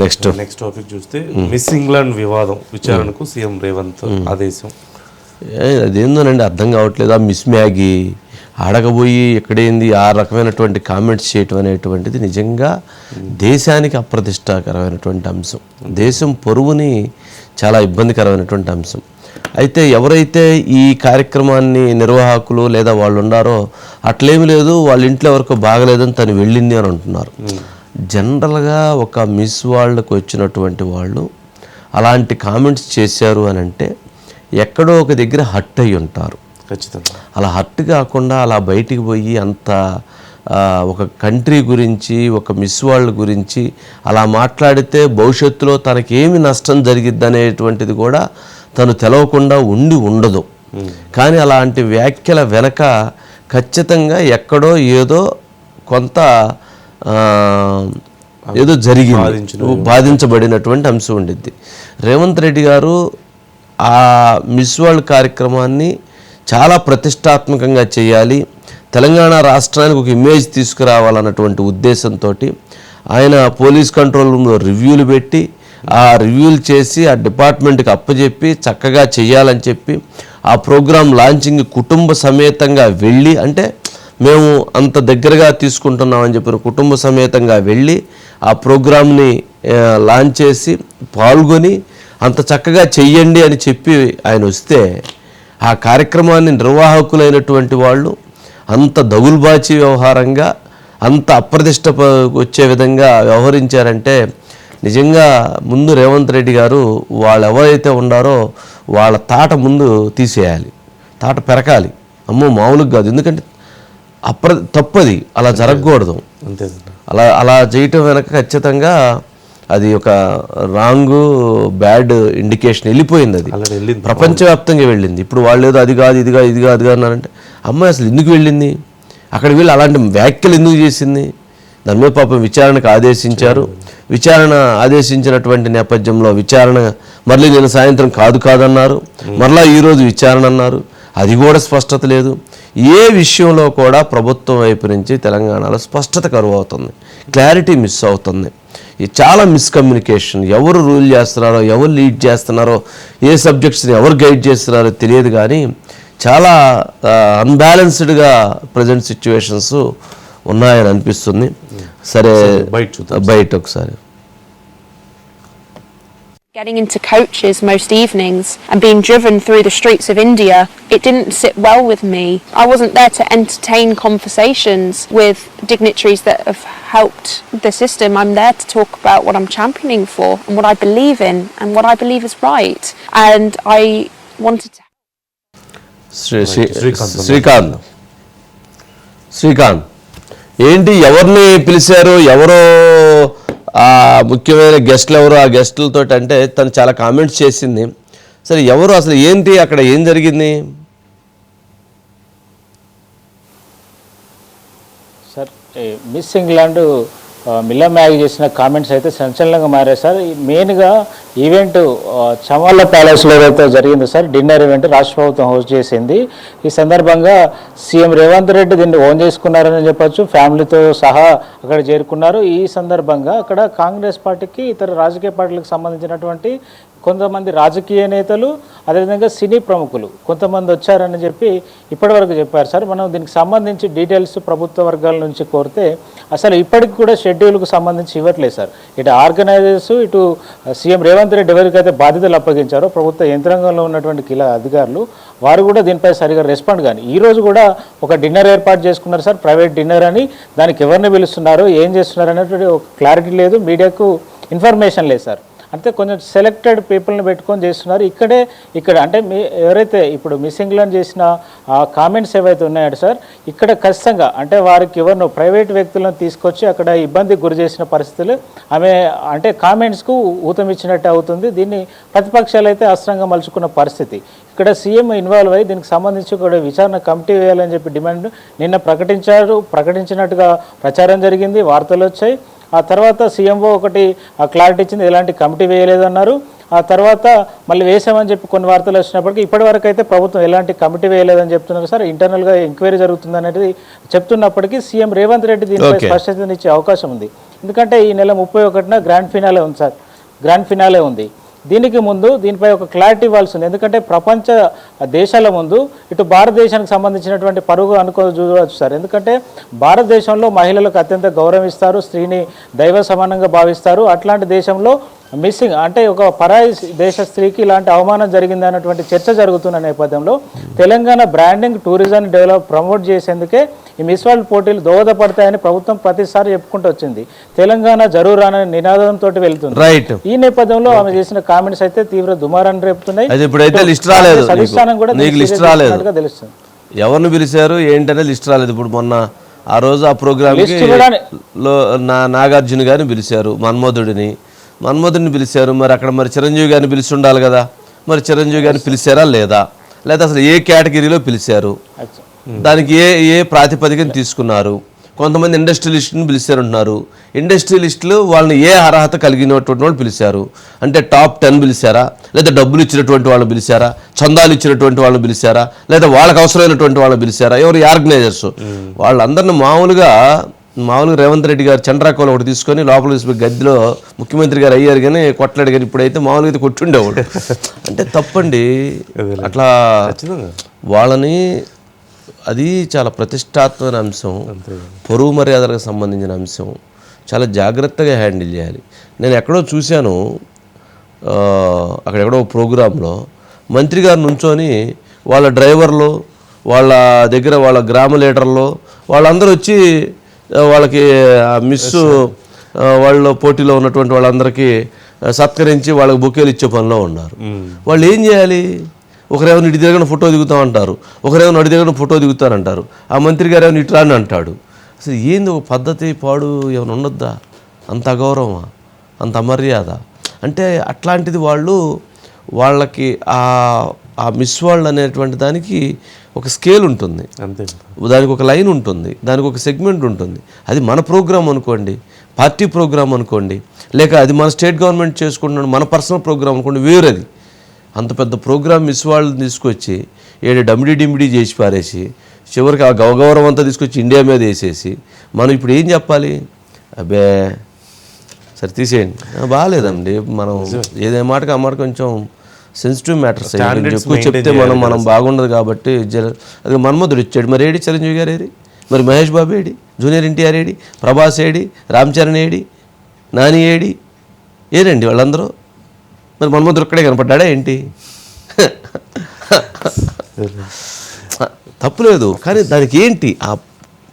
Next next topic చూస్తే Miss England వివాదం విచారణకు సీఎం రేవంత్ ఆదేశం. అదేందోనండి అర్థం కావట్లేదు? ఆ మిస్ మ్యాగీ ఆడకపోయి ఎక్కడేంది ఆ రకమైనటువంటి కామెంట్స్ చేయటం అనేటువంటిది నిజంగా దేశానికి అప్రతిష్టాకరమైనటువంటి అంశం. దేశం పొరుగుని చాలా ఇబ్బందికరమైనటువంటి అంశం. అయితే ఎవరైతే ఈ కార్యక్రమాన్ని నిర్వాహకులు లేదా వాళ్ళు ఉన్నారో అట్లేమి లేదు వాళ్ళ ఇంట్లో ఎవరికో బాగలేదని తను వెళ్ళింది అని అంటున్నారు. జనరల్గా ఒక మిస్ వాళ్ళకు వచ్చినటువంటి వాళ్ళు అలాంటి కామెంట్స్ చేశారు అని అంటే ఎక్కడో ఒక దగ్గర హట్ అయి ఉంటారు. ఖచ్చితంగా. అలా హట్ కాకుండా అలా బయటికి పోయి అంత ఒక కంట్రీ గురించి ఒక మిస్ వాళ్ళ గురించి అలా మాట్లాడితే భవిష్యత్తులో తనకేమి నష్టం జరిగిద్ది అనేటువంటిది కూడా తను తెలవకుండా ఉండి ఉండదు. కానీ అలాంటి వ్యాఖ్యల వెనక ఖచ్చితంగా ఎక్కడో ఏదో కొంత ఏదో జరిగింది. బాధించబడినటువంటి అంశం ఉండిద్ది. రేవంత్ రెడ్డి గారు ఆ మిస్ వరల్డ్ కార్యక్రమాన్ని చాలా ప్రతిష్టాత్మకంగా చేయాలి. తెలంగాణ రాష్ట్రానికి ఒక ఇమేజ్ తీసుకురావాలన్నటువంటి ఉద్దేశంతో ఆయన పోలీస్ కంట్రోల్ రూమ్లో రివ్యూలు పెట్టి ఆ రివ్యూలు చేసి ఆ డిపార్ట్మెంట్కి అప్పచెప్పి చక్కగా చేయాలని చెప్పి ఆ ప్రోగ్రాం లాంచింగ్ కుటుంబ సమేతంగా వెళ్ళి అంటే మేము అంత దగ్గరగా తీసుకుంటున్నామని చెప్పిన కుటుంబ సమేతంగా వెళ్ళి ఆ ప్రోగ్రామ్ని లాంచ్ చేసి పాల్గొని అంత చక్కగా చెయ్యండి అని చెప్పి ఆయన వస్తే ఆ కార్యక్రమాన్ని నిర్వాహకులైనటువంటి వాళ్ళు అంత దగుల్బాచి వ్యవహారంగా అంత అప్రతిష్ట వచ్చే విధంగా వ్యవహరించారంటే నిజంగా ముందు రేవంత్ రెడ్డి గారు వాళ్ళు ఎవరైతే ఉన్నారో వాళ్ళ తాట ముందు తీసేయాలి. తాట పెరకాలి అమ్మో మామూలుగా కాదు. ఎందుకంటే అప్ర తప్పది. అలా జరగకూడదు. అంతే. అలా అలా చేయటం వెనక ఖచ్చితంగా అది ఒక రాంగ్ బ్యాడ్ ఇండికేషన్ వెళ్ళిపోయింది అది. ప్రపంచవ్యాప్తంగా వెళ్ళింది. ఇప్పుడు వాళ్ళు ఏదో అది కాదు ఇది కాదు ఇది కాదు అన్నారంటే అమ్మాయి అసలు ఎందుకు వెళ్ళింది? అక్కడ వీళ్ళు అలాంటి వ్యాఖ్యలు ఎందుకు చేసింది? దాని మీద పాపం విచారణకు ఆదేశించారు. విచారణ ఆదేశించినటువంటి నేపథ్యంలో విచారణ మళ్ళీ నేను సాయంత్రం కాదు కాదన్నారు. మరలా ఈరోజు విచారణ అన్నారు. అది కూడా స్పష్టత లేదు. ఏ విషయంలో కూడా ప్రభుత్వం వైపు నుంచి తెలంగాణలో స్పష్టత కరువు అవుతుంది క్లారిటీ మిస్ అవుతుంది. చాలా మిస్కమ్యూనికేషన్ ఎవరు రూల్ చేస్తున్నారో ఎవరు లీడ్ చేస్తున్నారో ఏ సబ్జెక్ట్స్ని ఎవరు గైడ్ చేస్తున్నారో తెలియదు కానీ చాలా అన్బ్యాలెన్స్డ్గా ప్రజెంట్ సిచ్యువేషన్స్ ఉన్నాయని అనిపిస్తుంది. సరే బయట చూద్దాం. బయట ఒకసారి. Getting into coaches most evenings and being driven through the streets of India, it didn't sit well with me. I wasn't there to entertain conversations with dignitaries that have helped the system. I'm there to talk about what I'm championing for and what I believe in and what I believe is right. And I wanted to. Shri Shri Srikanth Srikanth Srikanth ఏంటి ఎవరిని పిలిచారు ఎవరో ఆ ముఖ్యమైన గెస్ట్లు ఎవరు? ఆ గెస్టులతో అంటే తను చాలా కామెంట్స్ చేసింది. సరే ఎవరు అసలు ఏంటి? అక్కడ ఏం జరిగింది? Sir miss England Milla Magee చేసిన కామెంట్స్ అయితే సంచలనంగా మారాయి సార్. మెయిన్గా ఈవెంట్ చమాల ప్యాలెస్లో ఏదైతే జరిగిందో సార్ డిన్నర్ ఈవెంట్ రాష్ట్ర ప్రభుత్వం హోస్ట్ చేసింది. ఈ సందర్భంగా సీఎం రేవంత్ రెడ్డి దీన్ని ఓన్ చేసుకున్నారని చెప్పొచ్చు ఫ్యామిలీతో సహా అక్కడ చేరుకున్నారు. ఈ సందర్భంగా అక్కడ కాంగ్రెస్ పార్టీకి ఇతర రాజకీయ పార్టీలకు సంబంధించినటువంటి కొంతమంది రాజకీయ నేతలు అదేవిధంగా సినీ ప్రముఖులు కొంతమంది వచ్చారని చెప్పి ఇప్పటివరకు చెప్పారు సార్. మనం దీనికి సంబంధించి డీటెయిల్స్ ప్రభుత్వ వర్గాల నుంచి కోరితే అసలు ఇప్పటికి కూడా షెడ్యూల్కు సంబంధించి ఇవ్వట్లేదు సార్. ఇటు ఆర్గనైజర్స్ ఇటు సీఎం రేవంత్ రెడ్డి ఎవరికైతే బాధ్యతలు అప్పగించారో ప్రభుత్వ యంత్రాంగంలో ఉన్నటువంటి కీలక అధికారులు వారు కూడా దీనిపై సరిగా రెస్పాండ్ కానీ ఈ రోజు కూడా ఒక డిన్నర్ ఏర్పాటు చేసుకున్నారు సార్. ప్రైవేట్ డిన్నర్ అని దానికి ఎవరిని పిలుస్తున్నారు ఏం చేస్తున్నారు అనేటువంటి ఒక క్లారిటీ లేదు మీడియాకు ఇన్ఫర్మేషన్ లేదు సార్. అంటే కొంచెం సెలెక్టెడ్ పీపుల్ని పెట్టుకొని చేస్తున్నారు. ఇక్కడే ఇక్కడ అంటే మీ ఎవరైతే ఇప్పుడు మిస్ చేసిన కామెంట్స్ ఏవైతే ఉన్నాయో సార్ ఇక్కడ ఖచ్చితంగా అంటే వారికి ఎవరినో ప్రైవేట్ వ్యక్తులను తీసుకొచ్చి అక్కడ ఇబ్బందికి గురి చేసిన పరిస్థితులు ఆమె అంటే కామెంట్స్కు ఊతం ఇచ్చినట్టు అవుతుంది. దీన్ని ప్రతిపక్షాలు అయితే అస్త్రంగా మలుచుకున్న పరిస్థితి. ఇక్కడ సీఎం ఇన్వాల్వ్ అయ్యి దీనికి సంబంధించి కూడా విచారణ కమిటీ వేయాలని చెప్పి డిమాండ్ నిన్న ప్రకటించారు. ప్రకటించినట్టుగా ప్రచారం జరిగింది వార్తలు వచ్చాయి. ఆ తర్వాత సీఎంఓ ఒకటి ఆ క్లారిటీ ఇచ్చింది ఎలాంటి కమిటీ వేయలేదన్నారు. ఆ తర్వాత మళ్ళీ వేసామని చెప్పి కొన్ని వార్తలు వచ్చినప్పటికీ ఇప్పటి వరకు అయితే ప్రభుత్వం ఎలాంటి కమిటీ వేయలేదని చెప్తున్నారు. సార్ ఇంటర్నల్గా ఎంక్వైరీ జరుగుతుంది అనేది చెప్తున్నప్పటికీ సీఎం రేవంత్ రెడ్డి దీనిపై. స్పష్టతనిచ్చే అవకాశం ఉంది. ఎందుకంటే ఈ నెల ముప్పై ఒకటిన గ్రాండ్ ఫినాలే ఉంది సార్. గ్రాండ్ ఫినాలే ఉంది. దీనికి ముందు దీనిపై ఒక క్లారిటీ ఇవ్వాల్సి ఉంది. ఎందుకంటే ప్రపంచ దేశాల ముందు ఇటు భారతదేశానికి సంబంధించినటువంటి పరుగు అనుకో చూడవచ్చు సార్ ఎందుకంటే భారతదేశంలో మహిళలకు అత్యంత గౌరవిస్తారు స్త్రీని దైవ సమానంగా భావిస్తారు. అట్లాంటి దేశంలో మిస్సింగ్ అంటే ఒక పరాయి దేశ స్త్రీకి ఇలాంటి అవమానం జరిగింది అన్నటువంటి చర్చ జరుగుతున్న నేపథ్యంలో Telangana branding tourism develop promote చేసేందుకే ఈ మిస్ వరల్డ్ పోటీలు దోహదపడతాయని ప్రభుత్వం ప్రతిసారి చెప్పుకుంటూ వచ్చింది. తెలంగాణ జరూర్ అనే నినాదంతో వెళ్తుంది. రైట్ ఈ నేపథ్యంలో ఆమె చేసిన కామెంట్స్ అయితే తీవ్ర దుమారాన్ని రేపుతున్నాయి. అయితే ఇప్పుడైతే లిస్ట్ రాలేదు కూడా నీకు లిస్ట్ రాలేదు. తెలుస్తుంది. ఎవరిని పిలిచారు? ఏంటనే లిస్ట్ రాలేదు. ఇప్పుడు మొన్న ఆ రోజు ఆ ప్రోగ్రామ్కి నా నాగార్జున గారిని పిలిచారు మన్మధుడిని. మన్మధుడిని పిలిచారు. మరి అక్కడ మరి చిరంజీవి గారిని పిలిచి ఉండాలి కదా? మరి చిరంజీవి గారిని పిలిచారా లేదా? లేదా అసలు ఏ కేటగిరీలో పిలిచారు. దానికి ఏ ఏ ప్రాతిపదికన తీసుకున్నారు? కొంతమంది ఇండస్ట్రియలిస్ట్ని పిలిచారంటున్నారు. ఇండస్ట్రియలిస్టులు వాళ్ళని ఏ అర్హత కలిగినటువంటి వాళ్ళు పిలిచారు? అంటే టాప్ టెన్ పిలిచారా? లేదా డబ్బులు ఇచ్చినటువంటి వాళ్ళని పిలిచారా? చందాలు ఇచ్చినటువంటి వాళ్ళని పిలిచారా? లేదా వాళ్ళకి అవసరమైనటువంటి వాళ్ళని పిలిచారా? ఎవరు ఆర్గనైజర్స్? వాళ్ళందరిని మామూలుగా మామూలుగా రేవంత్ రెడ్డి గారు చంద్రాకోలు ఒకటి తీసుకొని లోపల తీసుకుని గదిలో ముఖ్యమంత్రి గారు అయ్యారు కానీ కొట్లాడు కానీ ఇప్పుడైతే మామూలుగా అయితే కొట్టుండేవాడు అంటే తప్పండి. అట్లా వాళ్ళని అది చాలా ప్రతిష్టాత్మక అంశం. పొరుగు మర్యాదలకు సంబంధించిన అంశం. చాలా జాగ్రత్తగా హ్యాండిల్ చేయాలి. నేను ఎక్కడో చూశాను ఆ, అక్కడ ఎక్కడో ప్రోగ్రాంలో మంత్రి గారు నుంచొని వాళ్ళ డ్రైవర్లు వాళ్ళ దగ్గర వాళ్ళ గ్రామ లీడర్లు వాళ్ళందరూ వచ్చి వాళ్ళకి మిస్ వాళ్ళ పోటీలో ఉన్నటువంటి వాళ్ళందరికీ సత్కరించి వాళ్ళకి బొకేలు ఇచ్చే పనిలో ఉన్నారు. వాళ్ళు ఏం చేయాలి? ఒకరేమో ఇటు తిరగని ఫోటో దిగుతాం అంటారు ఒకరేమో నడి తిరగని ఫోటో దిగుతారంటారు ఆ మంత్రి గారు ఏమో ఇటు రాని అంటాడు. అసలు ఏంది ఒక పద్ధతి పాడు ఏమైనా ఉండొద్దా? అంత అగౌరవమా అంత అమర్యాద అంటే అట్లాంటిది వాళ్ళు వాళ్ళకి ఆ ఆ మిస్ వరల్డ్ అనేటువంటి దానికి ఒక స్కేల్ ఉంటుంది. అంతే. దానికి ఒక లైన్ ఉంటుంది. దానికి ఒక సెగ్మెంట్ ఉంటుంది. అది మన ప్రోగ్రామ్ అనుకోండి పార్టీ ప్రోగ్రామ్ అనుకోండి లేక అది మన స్టేట్ గవర్నమెంట్ చేసుకుంటున్న మన పర్సనల్ ప్రోగ్రామ్ అనుకోండి వేరది. అంత పెద్ద ప్రోగ్రామ్ మిస్ వాళ్ళని తీసుకొచ్చి ఏడు డమిడి డిమిడి చేసి పారేసి చివరికి ఆ గౌగౌరవం అంతా తీసుకొచ్చి ఇండియా మీద వేసేసి మనం ఇప్పుడు ఏం చెప్పాలి? అబ్బే సరే తీసేయండి. బాగాలేదండి. మనం ఏదే మాటకి ఆ మాట కొంచెం సెన్సిటివ్ మ్యాటర్స్ ఎక్కువ చెప్తే మనం మనం బాగుండదు కాబట్టి అది మన్మధుడు ఇచ్చాడు. మరి ఏడి చిరంజీవి గారు ఏడి? మరి మహేష్ బాబు ఏడి? జూనియర్ ఎన్టీఆర్ ఏడి? ప్రభాస్ ఏడి? రామ్ చరణ్ ఏడి? నాని ఏడి? ఏరండి వాళ్ళందరూ? మరి మన్మధుడు ఒక్కడే కనపడ్డాడా ఏంటి? తప్పులేదు కానీ దానికి ఏంటి? ఆ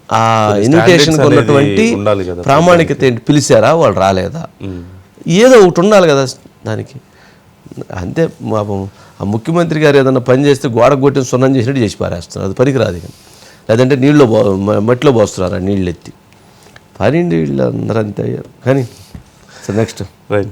ఆ ఇన్విటేషన్ అనేది ఉన్నటువంటి ప్రామాణికత ఏంటి? పిలిచారా? వాళ్ళు రాలేదా? ఏదో ఒకటి ఉండాలి కదా దానికి. అంతే పాపం. ఆ ముఖ్యమంత్రి గారు ఏదన్నా పని చేస్తే గోడ కొట్టిన సున్నం చేసినట్టు చేసి పారేస్తున్నారు. అది పనికిరాదు ఇక. లేదంటే నీళ్ళు మ- మట్టిలో పోస్తున్నారు ఆ నీళ్ళు ఎత్తి పని వీళ్ళు అందరూ అంతే అయ్యారు కానీ నెక్స్ట్ రైట్